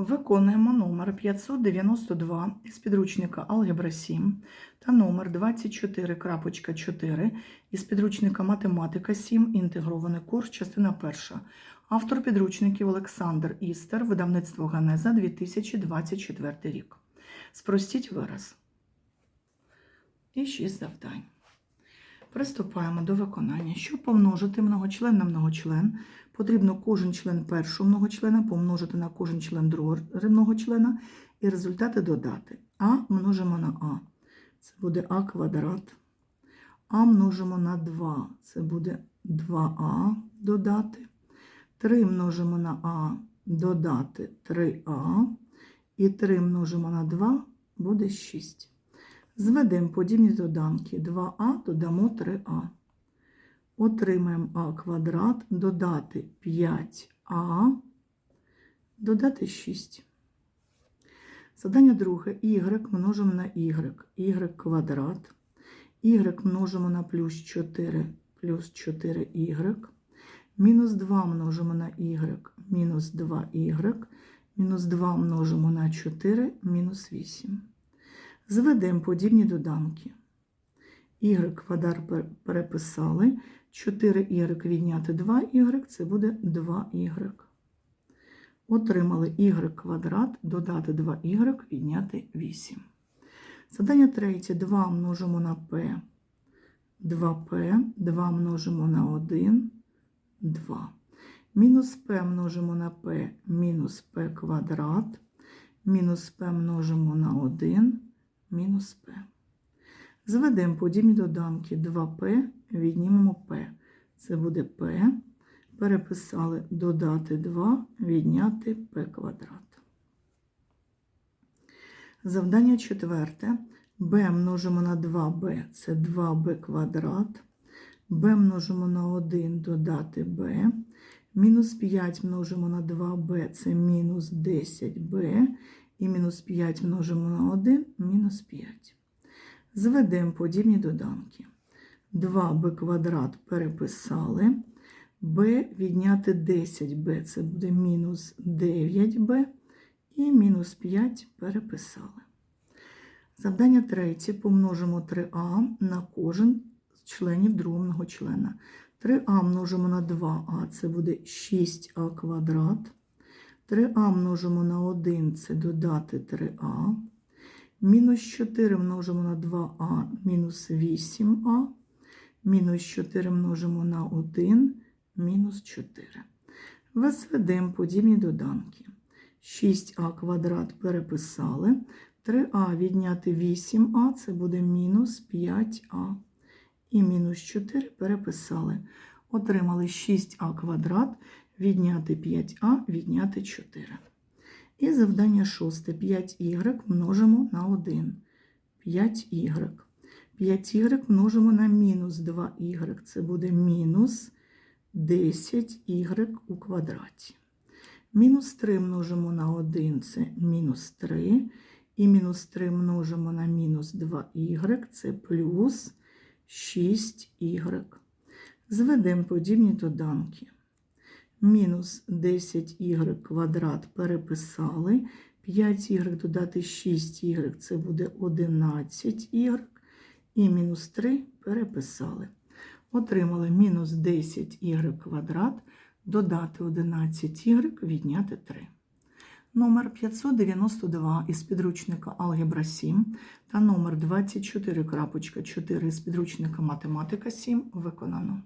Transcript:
Виконуємо номер 592 із підручника Алгебра 7 та номер 24.4 із підручника Математика 7. Інтегрований курс, частина 1. Автор підручників Олександр Істер, видавництво Ганеза 2024 рік. Спростіть вираз. І 6 завдань. Приступаємо до виконання. Щоб помножити многочлен на многочлен, потрібно кожен член першого многочлена помножити на кожен член другого многочлена і результати додати. А множимо на А. Це буде А квадрат. А множимо на 2. Це буде 2А додати. 3 множимо на А додати 3А. І 3 множимо на 2 буде 6. Зведемо подібні доданки 2а додамо 3а. Отримаємо а квадрат, додати 5а, додати 6. Задання друге. y множимо на y, y квадрат. y множимо на плюс 4, плюс 4y. Мінус 2 множимо на y, мінус 2y. Мінус 2 множимо на 4, мінус 8. Зведемо подібні доданки. Y квадрат переписали. 4y відняти 2y, це буде 2y. Отримали y квадрат, додати 2y, відняти 8. Задання третє. 2 множимо на p. 2p, 2 множимо на 1, 2. Мінус p множимо на p, мінус p квадрат. Мінус p множимо на 1, мінус p. Зведемо подібні доданки 2p, віднімемо p. Це буде p. Переписали додати 2, відняти p квадрат. Завдання четверте. b множимо на 2b, це 2b квадрат. b множимо на 1, додати b. Мінус 5 множимо на 2b, це мінус 10b. І мінус 5 множимо на 1, мінус 5. Зведемо подібні доданки. 2b квадрат переписали. b відняти 10b, це буде мінус 9b. І мінус 5 переписали. Завдання третє. Помножимо 3а на кожен з членів другого члена. 3а множимо на 2а, це буде 6а квадрат. 3а множимо на 1 це додати 3а. Мінус 4 множимо на 2а, мінус 8а. Мінус 4 множимо на 1, мінус 4. Возведемо подібні доданки. 6а квадрат переписали. 3а відняти 8а, це буде мінус 5а. І мінус 4 переписали. Отримали 6а квадрат відняти 5а, відняти 4. І завдання шосте. 5y множимо на 1. 5y. 5y множимо на мінус 2y. Це буде мінус 10y у квадраті. Мінус 3 множимо на 1 це мінус 3. І мінус 3 множимо на мінус 2y, це плюс 6y. Зведемо подібні доданки. Мінус 10y квадрат переписали. 5y додати 6y, це буде 11y. І мінус 3 переписали. Отримали мінус 10y квадрат, додати 11y, відняти 3. Номер 592 із підручника Алгебра 7 та номер 24.4 з підручника Математика 7 виконано.